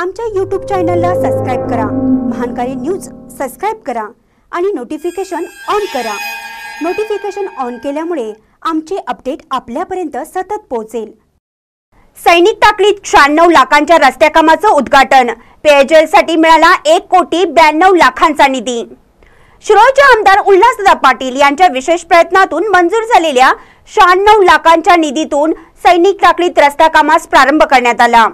आमच्या यूट्यूब चॅनलला सबस्क्राईब करा. महानकारी न्यूज सबस्क्राईब करा आणि नोटिफिकेशन ऑन करा. नोटिफिकेशन ऑन केल्यामुळे आमचे अपडेट आपल्यापर्यंत सतत पोहोचेल. सैनिक टाकलीत शहाण्णव लाखांच्या रस्त्या कामाचं उद्घाटन. पेयजलसाठी मिळाला एक कोटी ब्याण्णव लाखांचा निधी. शिरोळचे आमदार उल्हासदा पाटील यांच्या विशेष प्रयत्नातून मंजूर झालेल्या शहाण्णव लाखांच्या निधीतून सैनिक टाकलीत रस्ता कामास प्रारंभ करण्यात आला.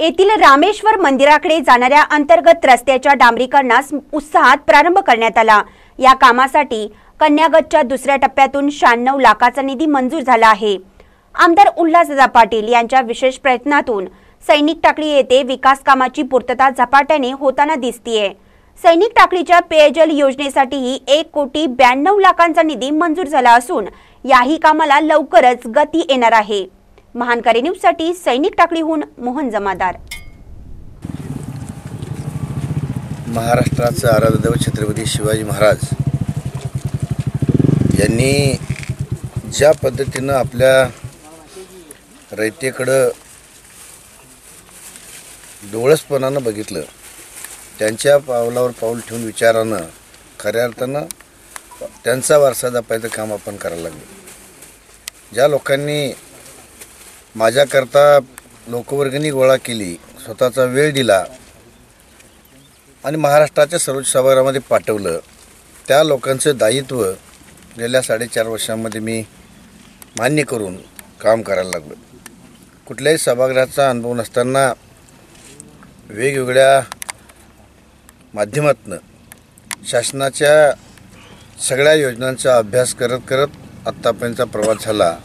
येथील रामेश्वर मंदिराकडे जाणाऱ्या अंतर्गत रस्त्याच्या डांबरीकरणास उत्साहात प्रारंभ करण्यात आला. या कामासाठी कन्यागतच्या दुसऱ्या टप्प्यातून शहाण्णव लाखाचा निधी मंजूर झाला आहे. आमदार उल्हासदादा पाटील यांच्या विशेष प्रयत्नातून सैनिक टाकळी येथे विकास कामाची पूर्तता झपाट्याने होताना दिसतीये. सैनिक टाकळीच्या पेयजल योजनेसाठीही एक कोटी ब्याण्णव लाखांचा निधी मंजूर झाला असून याही कामाला लवकरच गती येणार आहे. महानकारी न्यूजसाठी सैनिक टाकळीहून मोहन जमादार. महाराष्ट्राचं आराधदैव छत्रपती शिवाजी महाराज यांनी ज्या पद्धतीनं आपल्या रयतेकडं डोळसपणानं बघितलं त्यांच्या पावलावर पाऊल ठेवून विचारानं खऱ्या अर्थानं त्यांचा वारसा जपायचं काम आपण करायला लागलो. ज्या लोकांनी माझ्याकरता लोकवर्गणी गोळा केली स्वतःचा वेळ दिला आणि महाराष्ट्राच्या सर्वोच्च सभागृहामध्ये पाठवलं. त्या लोकांचं दायित्व गेल्या साडेचार वर्षांमध्ये मी मान्य करून काम करायला लागलो. कुठल्याही सभागृहाचा अनुभव नसताना वेगवेगळ्या माध्यमातनं शासनाच्या सगळ्या योजनांचा अभ्यास करत करत आत्तापर्यंतचा प्रवास झाला.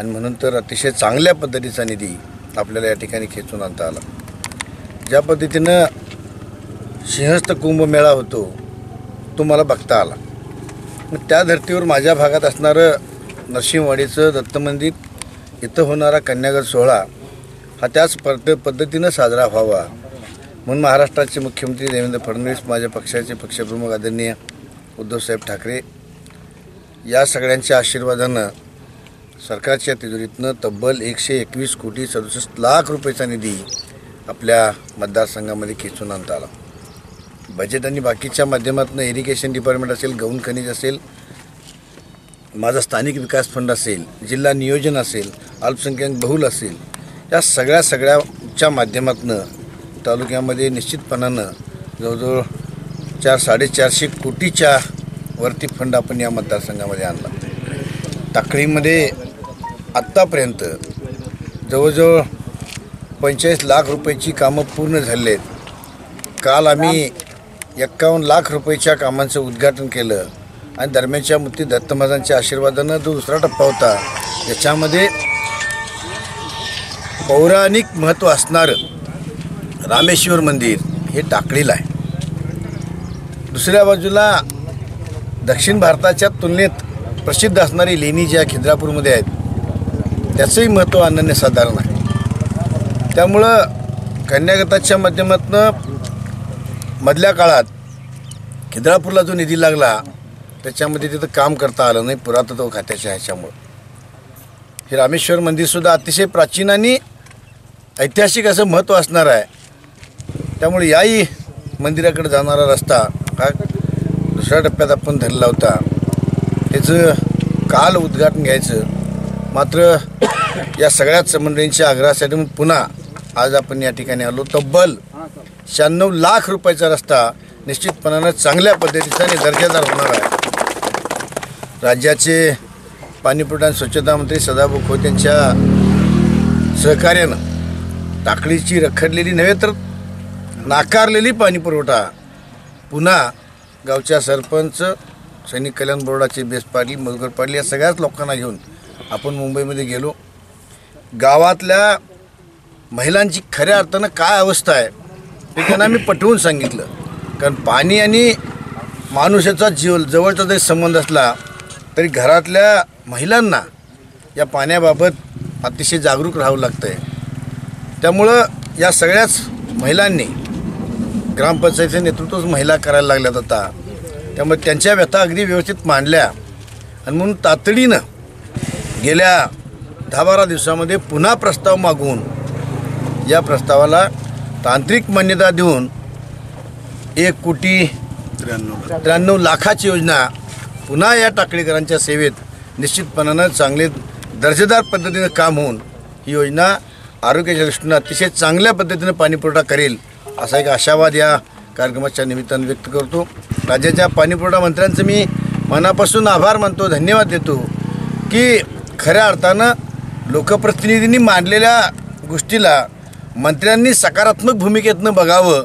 आणि म्हणून तर अतिशय चांगल्या पद्धतीचा निधी आपल्याला या ठिकाणी खेचून आणता आला. ज्या पद्धतीनं सिंहस्थ कुंभमेळा होतो तो मला बघता आला. मग त्या धर्तीवर माझ्या भागात असणारं नरसिंहवाडीचं दत्त मंदिर इथं होणारा कन्यागत सोहळा हा त्याच पद्ध पद्धतीनं साजरा व्हावा म्हणून महाराष्ट्राचे मुख्यमंत्री देवेंद्र फडणवीस माझ्या पक्षाचे पक्षप्रमुख आदरणीय उद्धवसाहेब ठाकरे या सगळ्यांच्या आशीर्वादानं सरकारच्या तिजोरीतनं तब्बल एकशे एकवीस कोटी सदुसष्ट लाख रुपयेचा निधी आपल्या मतदारसंघामध्ये खेचून आणता आला. बजेट आणि बाकीच्या माध्यमातून इरिगेशन डिपार्टमेंट असेल गौण खनिज असेल माझा स्थानिक विकास फंड असेल जिल्हा नियोजन असेल अल्पसंख्याक बहुल असेल या सगळ्या सगळ्याच्या माध्यमातून तालुक्यामध्ये निश्चितपणानं जवळजवळ चार साडेचारशे कोटीच्या वरती फंड आपण या मतदारसंघामध्ये आणला. टाकळीमध्ये आत्तापर्यंत जवळजवळ पंचेचाळीस लाख रुपयाची कामं पूर्ण झाली आहेत काल आम्ही एक्कावन्न लाख रुपयाच्या कामांचं उद्घाटन केलं आणि दरम्यानच्या मूर्ती दत्त महाराजांच्या आशीर्वादानं जो दुसरा टप्पा होता त्याच्यामध्ये पौराणिक महत्त्व असणारं रामेश्वर मंदिर हे टाकळीला आहे. दुसऱ्या बाजूला दक्षिण भारताच्या तुलनेत प्रसिद्ध असणारी लेणी ज्या खिद्रापूरमध्ये आहेत त्याचंही महत्त्व अनन्यसाधारण आहे. त्यामुळं कन्यागताच्या माध्यमातून मधल्या काळात खिद्रापूरला जो निधी लागला त्याच्यामध्ये तिथं काम करता आलं नाही पुरातत्व खात्याच्या ह्याच्यामुळं. हे रामेश्वर मंदिरसुद्धा अतिशय प्राचीन आणि ऐतिहासिक असं महत्त्व असणार आहे. त्यामुळे याही मंदिराकडे जाणारा रस्ता हा दुसऱ्या टप्प्यात आपण धरला होता. त्याचं काल उद्घाटन घ्यायचं. मात्र या सगळ्याच मंडळींच्या आग्रहासाठी मग पुन्हा आज आपण या ठिकाणी आलो. तब्बल शहाण्णव लाख रुपयाचा रस्ता निश्चितपणानं चांगल्या पद्धतीचा आणि दर्जेदार होणार आहे. राज्याचे पाणीपुरवठा आणि स्वच्छता मंत्री सदाभाऊ खोत यांच्या सहकार्यानं टाकळीची रखडलेली नव्हे तर नाकारलेली पाणीपुरवठा पुन्हा गावच्या सरपंच सैनिक कल्याण बोर्डाचे बेस पाडली मजगर पाडली या सगळ्याच लोकांना घेऊन आपण मुंबईमध्ये गेलो गावातल्या महिलांची खऱ्या अर्थानं काय अवस्था आहे ते त्यांना मी पटवून सांगितलं. कारण पाणी आणि माणुसाचा जीव जवळचा जरी संबंध असला तरी घरातल्या महिलांना या पाण्याबाबत अतिशय जागरूक राहावं लागतं आहे त्यामुळं या सगळ्याच महिलांनी ग्रामपंचायतीचं नेतृत्वच महिला करायला लागल्यात आता. त्यामुळे त्यांच्या व्यथा अगदी व्यवस्थित मांडल्या. आणि म्हणून तातडीनं गेल्या दहा बारा दिवसामध्ये पुन्हा प्रस्ताव मागून या प्रस्तावाला तांत्रिक मान्यता देऊन एक कोटी त्र्याण्णव लाखाची योजना पुन्हा या टाकळीकरांच्या सेवेत निश्चितपणानं चांगले दर्जेदार पद्धतीनं काम होऊन ही योजना आरोग्याच्या दृष्टीनं अतिशय चांगल्या पद्धतीनं पाणीपुरवठा करेल असा एक आशावाद या कार्यक्रमाच्या निमित्तानं व्यक्त करतो. राज्याच्या पाणीपुरवठा मंत्र्यांचं मी मनापासून आभार मानतो धन्यवाद देतो की खऱ्या अर्थानं लोकप्रतिनिधींनी मांडलेल्या गोष्टीला मंत्र्यांनी सकारात्मक भूमिकेतनं बघावं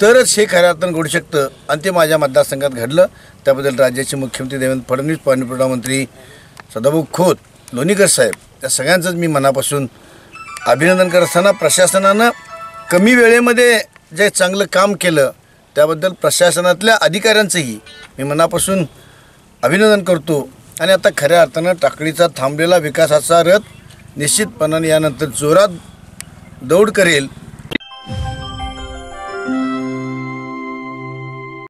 तरच हे खऱ्या अर्थानं घडू शकतं. आणि ते माझ्या मतदारसंघात घडलं. त्याबद्दल राज्याचे मुख्यमंत्री देवेंद्र फडणवीस पाणीपुरवठा मंत्री सदाभाऊ खोत लोणीकर साहेब या सगळ्यांचंच मी मनापासून अभिनंदन करत असताना प्रशासनानं कमी वेळेमध्ये जे चांगलं काम केलं त्याबद्दल प्रशासनातल्या अधिकाऱ्यांचंही मी मनापासून अभिनंदन करतो. आणि आता खऱ्या अर्थानं टाकळीचा थांबलेला विकासाचा रथ निश्चितपणाने यानंतर जोरात दौड करेल.